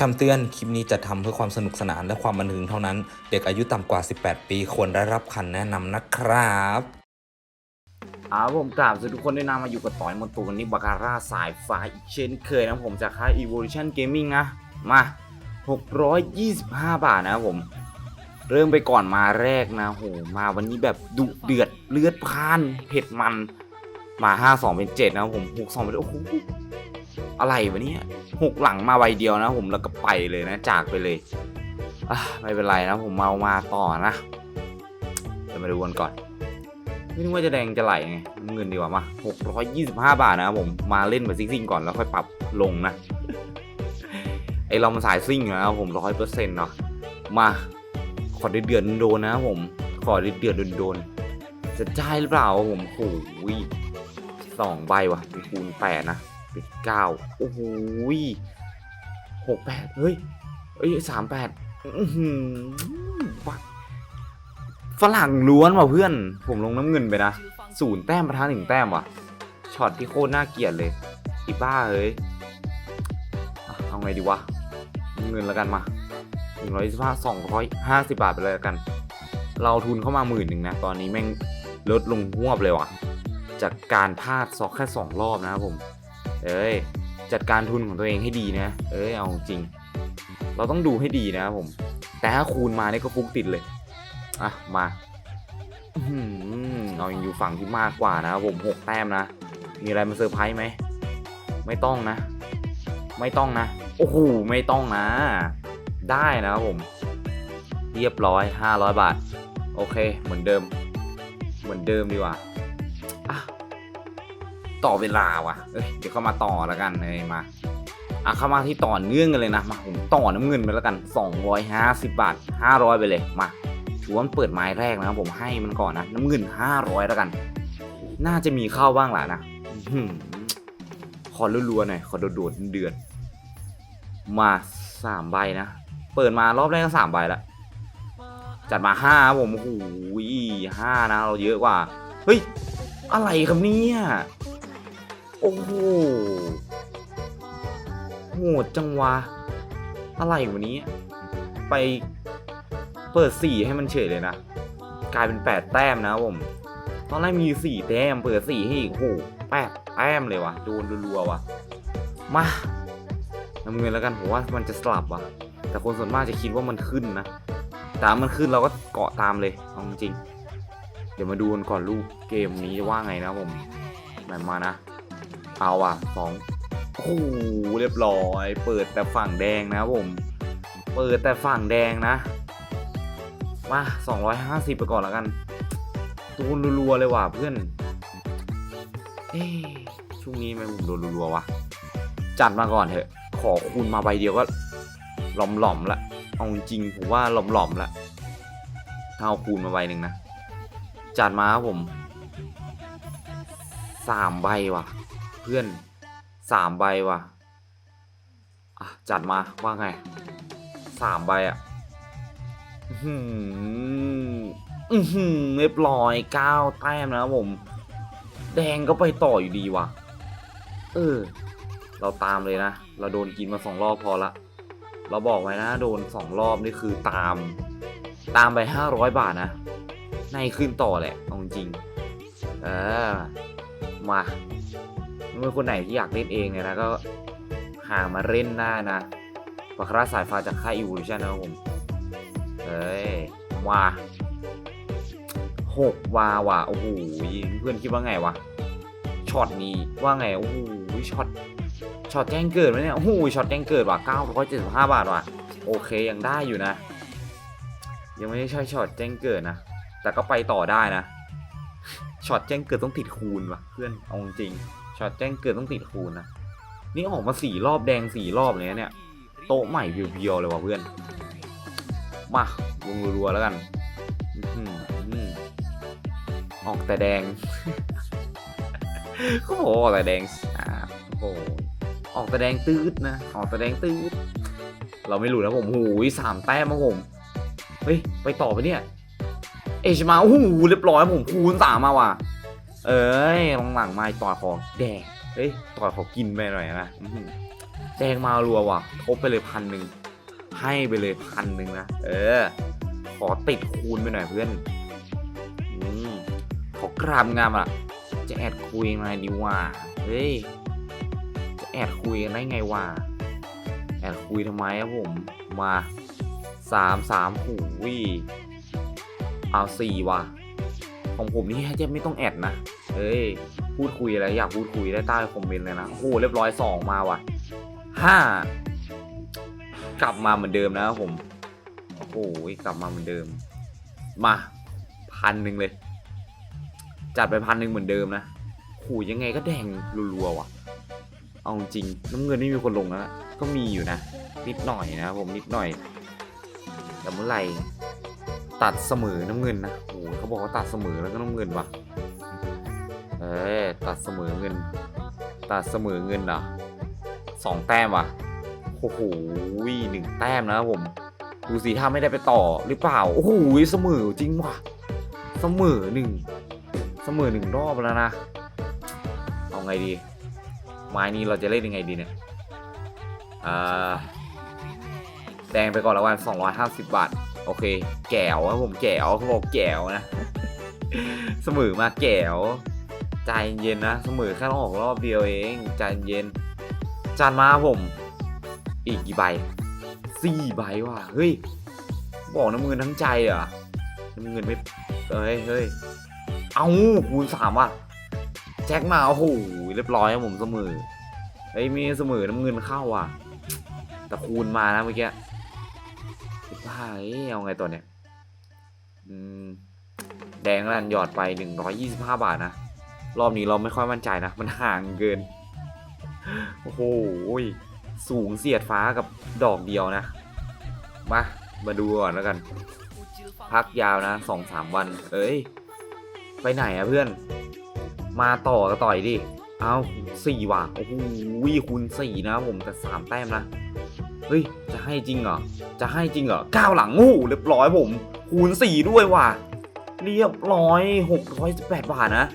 คำเตือน คลิปนี้จะทำเพื่อความสนุกสนานและความบันเทิงเท่านั้น เด็กอายุต่ำกว่า 18 ปีควรได้รับคำแนะนำนะครับ อาผมกราบสวัสดีทุกคนด้วยนะมาอยู่กับต่อยมอนตูวันนี้บาการ่าสายฟ้าอีกเช่นเคยนะผมจากค่าย Evolution Gaming นะ มา 625 บาทนะผม เริ่มไปก่อนมาแรกนะโหมาวันนี้แบบดุเดือดเลือดพล่านเผ็ดมัน มา 52 เป็น 7 นะผม 62เป็นโอ้โห อะไรวะเนี่ยหกหลังมาใบเดียวนะผมแล้วก็ไปเลยนะจากไปเลยไม่เป็นไรนะผมเมามาต่อนะเดี๋ยวมาดูกันก่อน ไม่รู้ว่าจะแดงจะไหลไงน้ำเงินดีกว่ามา625บาทนะครับผมมาเล่นแบบซิ่งๆก่อนแล้วค่อยปรับลงนะไอเรามันสายซิ่งนะครับผมร้อยเปอร์เซ็นต์เนาะมาขอเดือดๆโดนนะครับผมขอเดือดๆโดนจะได้หรือเปล่าผมโอ้โหสองใบว่ะคูณแปดนะ เป็นเก้าโอ้โหหกแปดเฮ้ยเอ้ยสามแปดหือวัดฝรั่งล้วนว่ะเพื่อน ผมลงน้ำเงินไปนะศูนย์แต้มประทะหนึ่งแต้มว่ะช็อตที่โคตรน่าเกลียดเลยอีบ้าเอ้ยเอาไงดีวะ เงินแล้วกันมาหนึ่งร้อยสิบห้าสองร้อยห้าสิบบาทไปเลยละกัน เราทุนเข้ามาหมื่นหนึ่งนะ ตอนนี้แม่งลดลงหวบเลยว่ะ จากการพลาดซอกแค่สองรอบนะครับผม เอ้ยจัดการทุนของตัวเองให้ดีนะ เอ้ยเอาจริง เราต้องดูให้ดีนะครับผม แต่ถ้าคูณมาเนี่ยก็ฟุกติดเลย อะ มาอื้อาอยู่ฝั่งที่มากกว่านะผมหกแต้มนะ มีอะไรมาเซอร์ไพรส์ไหม ไม่ต้องนะ ไม่ต้องนะ โอ้โห ไม่ต้องนะ ได้นะครับผม เรียบร้อย500บาท โอเค เหมือนเดิม เหมือนเดิมดีกว่า ต่อเวลาว่ะ เอ้ยเดี๋ยวเข้ามาต่อแล้วกันเลยมาอะเข้ามาที่ต่อเนื่องกันเลยนะมาผมต่อน้ำเงินไปแล้วกัน 250 บาท 500 ไปเลยมาถือว่าเปิดไม้แรกนะครับผมให้มันก่อนนะน้ำเงิน 500 แล้วกัน น่าจะมีเข้าบ้างแหละนะขอรัวๆหน่อยขอโดดๆเดือดมาสามใบนะ เปิดมารอบแรกก็สามใบล้วจัดมาห้าผมโอ้โหห้านะ เราเยอะกว่า เฮ้ย อะไรครับเนี่ย โอ้โหโหดจังวะ อะไรวันนี้ ไปเปิดสี่ให้มันเฉยเลยนะ กลายเป็นแปดแต้มนะผม ตอนแรกมีสี่แต้ม เปิดสี่ให้อีกโอ้โหแปดแต้มเลยวะโดนรัวๆวะมาน้ำเงินแล้วกันผมว่ามันจะสลับวะแต่คนส่วนมากจะคิดว่ามันขึ้นนะแต่ถ้ามันขึ้นเราก็เกาะตามเลยเอาจริง เดี๋ยวมาดูกันก่อนลูกเกมนี้จะว่าไงนะผมแบบมานะ เอาอะสองโอ้โหเรียบร้อย เปิดแต่ฝั่งแดงนะผม เปิดแต่ฝั่งแดงนะ มา 250 ไปก่อนแล้วกัน ตูนรัวๆเลยว่ะเพื่อน เอ๊ช่วงนี้ไมผมโดนรัวๆวะจัดมาก่อนเถอะ ขอคูณมาใบเดียวก็หล่อมๆละเอาจริงผมว่าหล่อมๆละถ้าเอาคูณมาใบหนึ่งนะ จัดมาครับผมสามใบว่ะ เพื่อนสามใบว่ะอะจัดมาว่าไงสามใบอะอื้อหืออื้อหือเรียบร้อยเก้าแต้มนะครับผม แดงก็ไปต่ออยู่ดีว่ะ เออ เราตามเลยนะ เราโดนกินมาสองรอบพอละ เราบอกไว้นะโดนสองรอบนี่คือตาม ตามไปห้าร้อยบาทนะ ในขึ้นต่อแหละเอาจริง เออ มา มื่อคนไหนที่อยากเล่นเองเนี่ยนะก็หามาเล่นได้นะปากราสายฟ้าจากค่าย Evolution นะครับผมเอ้ยว่าหกวาว่ะโอ้โหเพื่อนคิดว่าไงวะช็อตนี้ว่าไงโอ้โหช็อตช็อตแจ้งเกิดไหมเนี่ยโอ้โหช็อตแจ้งเกิดว่ะ975 บาทว่ะโอเคยังได้อยู่นะ ยังไม่ได้ใช่ช็อตแจ้งเกิดนะแต่ก็ไปต่อได้นะช็อตแจ้งเกิดต้องติดคูณว่ะเพื่อนเอาจริง ช็อตแจ้งเกิดต้องติดคูณนะ นี่ออกมาสี่รอบแดงสี่รอบเลยเนี่ย โต๊ะใหม่เพียวๆเลยว่ะเพื่อน มาลงรัวๆแล้วกันออกแต่แดงเขาบอกออกแต่แดงอ่าโอ้ออกแต่แดงตืดนะ ออกแต่แดงตืด เราไม่รู้นะผมหูยสามแต้มมาผม เฮ้ย ไปต่อไปเนี่ย เอชมาโอ้โหเรียบร้อยผมคูณสามมาว่ะ เอ้ยลงหลังมาต่อยขอแดงเฮ้ยต่อยขอกินไปหน่อยนะแดงมารัวว่ะทบไปเลยพันหนึ่งให้ไปเลยพันหนึ่งนะเออ ขอติดคูณไปหน่อยเพื่อนอืมขอกรามงามอะ จะแอดคุยมาดีว่าเฮ้ยจะแอดคุยกันได้ไงวะแอดคุยทำไมอะผมมาสามสามหูวิเอาสี่ว่ะของผมนี่แทบไม่ต้องแอดนะ เฮ้ย พูดคุยอะไรอยากพูดคุยได้ใต้คอมเมนต์เลยนะโอ้โหเรียบร้อยสองมาว่ะห้ากลับมาเหมือนเดิมนะครับผมโอ้โหกลับมาเหมือนเดิม มาพันหนึ่งเลย จัดไปพันหนึ่งเหมือนเดิมนะโหยังไงก็แดงรัวๆว่ะ เอาจริงน้ำเงินไม่มีคนลงนะก็มีอยู่นะนิดหน่อยนะผมนิดหน่อย แต่เมื่อไหร่ตัดเสมอน้ำเงินนะโอ้โหเขาบอกว่าตัดเสมอแล้วก็น้ำเงินว่ะ อตัดเสมอเงิน ตัดเสมอเงินเหรอสองแต้มว่ะโอ้โหหนึ่งแต้มนะผมดูสิถ้าไม่ได้ไปต่อหรือเปล่าโอ้โหเสมอจริงว่ะเสมอหนึ่งเสมอหนึ่งรอบแล้วนะเอาไงดีไม้นี้เราจะเล่นยังไงดีเนี่ยอ่าแดงไปก่อนละวัน250 บาท โอเค แก้วครับผมแก้วเขาบอกแก้วนะ เสมอมาแก้ว ใจเย็นนะเสมอแค่ต้องออกรอบเดียวเองใจเย็นจานมาผม อีกกี่ใบสี่ใบว่ะเฮ้ยบอกน้ำเงินทั้งใจเหรอะน้ำเงินไม่เฮ้ยเฮ้ยเอาคูณสามว่ะแจ็คมาโอ้โหเรียบร้อยครับผมเสมอเฮ้ยมีเสมอน้ำเงินเข้าว่ะแต่คูณมานะเมื่อกี้บ้าเอ้ยเอาไงตัวเนี้ยอืมแดงแล้วกันหยอดไปหนึ่งร้อยยี่สิบห้าบาทนะ รอบนี้เราไม่ค่อยมั่นใจนะ มันห่างเกิน โอ้โหสูงเสียดฟ้ากับดอกเดียวนะ มา มาดูก่อนแล้วกัน พักยาวนะสองสามวัน เอ้ย ไปไหนอะเพื่อน มาต่อก็ต่อยดิ เอาสี่ว่ะ โอ้โหคูณสี่นะผมแต่สามแต้มนะ เฮ้ย จะให้จริงเหรอ จะให้จริงเหรอก้าวหลังงูเรียบร้อยผม คูณสี่ด้วยว่ะ เรียบร้อยหกร้อยสิบแปดบาทนะ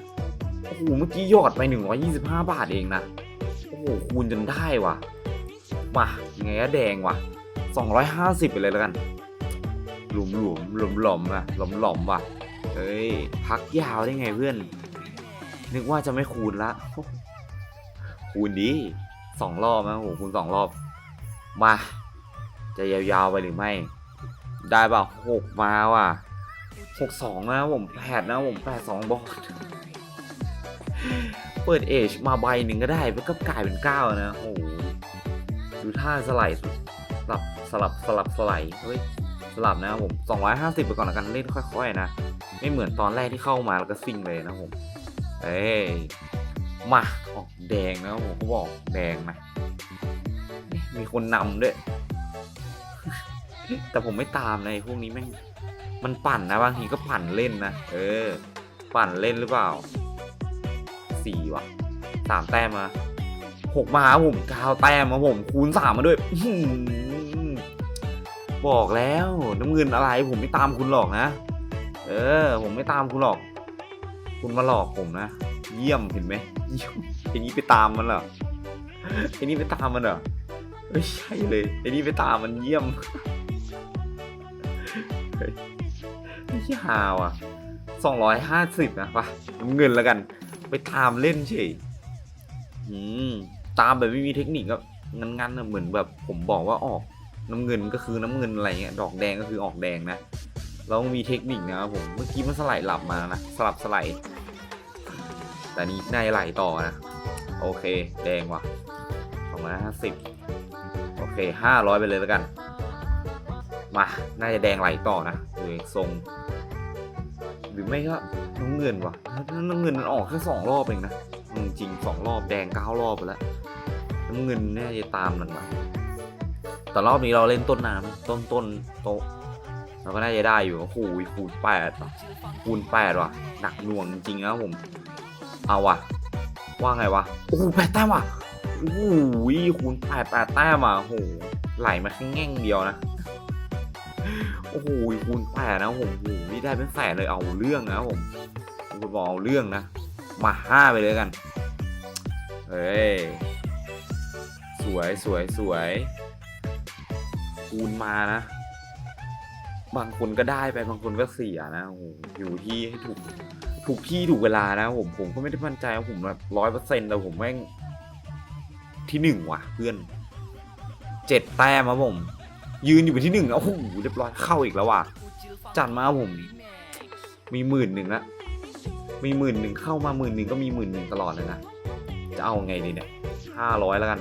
โอ้โหเมื่อกี้ยอดไปหนึ่งร้อยี่สิบห้าบาทเองนะ โอ้โห คูณจนได้ว่ะ มายังไงก็แดงว่ะสองร้อยห้าสิบไปเลยแล้วกัน หลุมหลุมหลุมหลอมอะหลอมหลอมว่ะ เฮ้ย พักยาวได้ไงเพื่อน นึกว่าจะไม่คูณละ คูณดีสองรอบนะโอ้โห คูณสองรอบ มา จะยาวๆไปหรือไม่ ได้เปล่าหกมาว่ะหกสองนะผมแปดนะผมแปดสองบอล เปิดเอชมาใบหนึ่งก็ได้มันก็กลายเป็นเก้านะโอ้โหดูท่าสไลด์สลับสลับสลับสไลด์เฮ้ยสลับนะครับผม250 ไปก่อนละกันเล่นค่อย ๆ นะ ไม่เหมือนตอนแรกที่เข้ามาแล้วก็ซิ่งเลยนะผมเอ้ยมาออกแดงนะผมก็บอกแดงนะมีคนนำด้วย แต่ผมไม่ตามเลยพวกนี้แม่งมันปั่นนะบางทีก็ปั่นเล่นนะเออ ปั่นเล่นหรือเปล่า สี่ว่ะสามแต้มมาหกมาผมเก้าแต้มมาผมคูณสามมาด้วยบอกแล้วน้ำเงินอะไร ผมไม่ตามคุณหรอกนะ เออ ผมไม่ตามคุณหรอก คุณมาหลอกผมนะ เยี่ยมเห็นไหมเยี่ยมไอ้นี้ไปตามมันเหรอไอ้นี้ไปตามมันเหรอไม่ใช่เลยไอ้นี้ไปตามมันเยี่ยมเฮ้ยไม่ใช่ฮาวอะสองร้อยห้าสิบนะปะน้ำเงินแล้วกัน ไปตามเล่นเฉยอืมตามแบบไม่มีเทคนิคก็งั้นๆนะเหมือนแบบผมบอกว่าออกน้ำเงินก็คือน้ำเงินอะไรเงี้ยดอกแดงก็คือออกแดงนะเรามีเทคนิคนะครับผมเมื่อกี้มันสไลด์หลับมานะสลับสไลด์แต่นี้นายไหลต่อนะโอเค แดงว่ะสองร้อยห้าสิบโอเคห้าร้อยไปเลยแล้วกัน มา น่าจะแดงไหลต่อนะเลยทรง รือไม่ก็น้ำเงินวะน้ำเงินมันออกแค่สองรอบเองนะจริงสองรอบแดงเก้ารอบไปแล้วน้ำเงินแน่จะตามมันมาแต่รอบนี้เราเล่นต้นน้ำต้นต้นโต๊ะเราก็น่าจะได้อยู่โอ้โหคูณแปดคูณแปดว่ะหนักหน่วงจริงๆนะผม เอาว่ะ ว่าไงวะโอ้โหแปดแต้มว่ะโอ้โหคูณแปดแปดแต้มอะโอ้โหไหลมาแค่แง่งเดียวนะ โอ้โหคูณแปดนะผมโอ้โหได้เป็นแสนเลยเอาเรื่องนะผมคุณบอกเอาเรื่องนะ มาห้าไปเลยกัน เฮ้ย สวยสวยสวยคูณมานะ บางคนก็ได้ไปบางคนก็เสียนะโอ้โหอยู่ที่ให้ถูกถูกที่ถูกเวลานะผมผมก็ไม่ได้มั่นใจว่าผมแบบร้อยเปอร์เซ็นต์แต่ผมแม่งที่หนึ่งว่ะเพื่อนเจ็ดแต้มครับผม ยืนอยู่เป็นที่หนึ่งโอ้โหเรียบร้อยเข้าอีกแล้วว่ะจัดมาผม มีหมื่นหนึ่งละมีหมื่นหนึ่งเข้ามาหมื่นหนึ่งก็มีหมื่นหนึ่งตลอดเลยนะจะเอาไงดีเนี่ยห้าร้อยแล้วกัน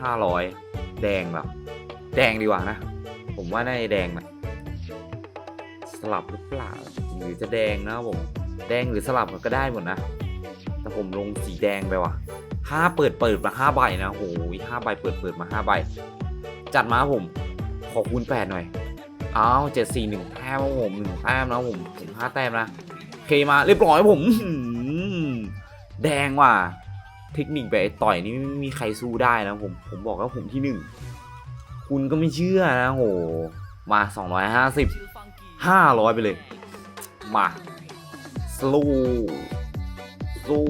ห้าร้อยแดงแบบแดงดีกว่านะ ผมว่าน่าจะแดงนะสลับหรือเปล่าหรือจะแดงนะผมแดงหรือสลับก็ได้หมดนะแต่ผมลงสีแดงไปว่ะ ห้าเปิดเปิดมาห้าใบนะโอ้โหห้าใบเปิดเปิดมาห้าใบ จัดมาผม ขอคูณแปดหน่อย อ้าวเจ็ดสี่หนึ่งแต้มผมหนึ่งแต้มนะผมผมห้าแต้มนะเคมาเรียบร้อยผมแดงว่ะเทคนิคแบบต่อยนี่ไม่มีใครสู้ได้นะผมผมบอกว่าผมที่หนึ่งคุณก็ไม่เชื่อนะโหมาสองร้อยห้าสิบห้าร้อยไปเลย มาสลูสู้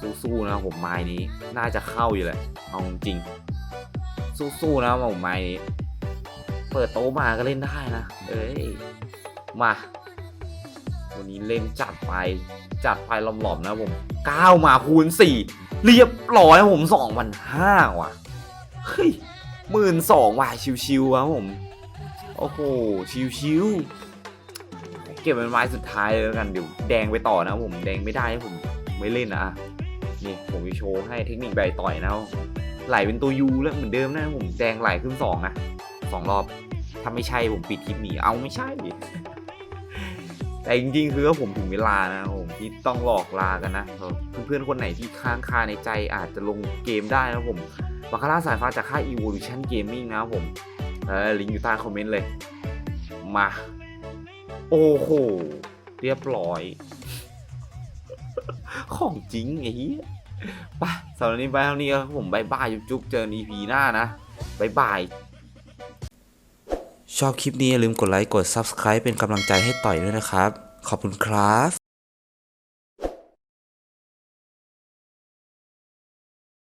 สู้สู้นะผมไม้นี้น่าจะเข้าอยู่แหละเอาจริง สู้ๆนะผมไม้นี้ เปิดโต๊ะมาก็เล่นได้นะเอ้ยมาวันนี้เล่นจัดไปจัดไปหลอมๆนะผมก้าวมาคูณสี่เรียบร้อยผมสองพันห้าว่ะเฮ้ยหมื่นสองว่ะชิวๆครับผมโอ้โหชิวๆเก็บเป็นไม้สุดท้ายเลยแล้วกันเดี๋ยวแดงไปต่อนะผมแดงไม่ได้ผมไม่เล่นนะ นี่ผมจะโชว์ให้เทคนิคใบต่อยนะไหลเป็นตัวยูแล้วเหมือนเดิมนะผมแดงไหลขึ้นสองนะสองรอบถ้าไม่ใช่ผมปิดคลิปหนีเอาไม่ใช่ แต่จริงๆ คือว่าผมถึงเวลานะผมที่ต้องหลอกลากันนะเพื่อนๆคนไหนที่ค้างคาในใจอาจจะลงเกมได้นะผมบาคาร่าสายฟ้าจากค่าย Evolution Gaming นะผมลิงก์อยู่ใต้คอมเมนต์เลย มา โอ้โห เรียบร้อย ของจริงไอ้เหี้ยไปสำหรับนนี้ไปเท่านี้ครับผมบายบายจุ๊บเจอกัน EP หน้านะบายบาย ชอบคลิปนี้อย่าลืมกดไลค์ กด Subscribe เป็นกำลังใจให้ต่อยด้วยนะครับ ขอบคุณครับ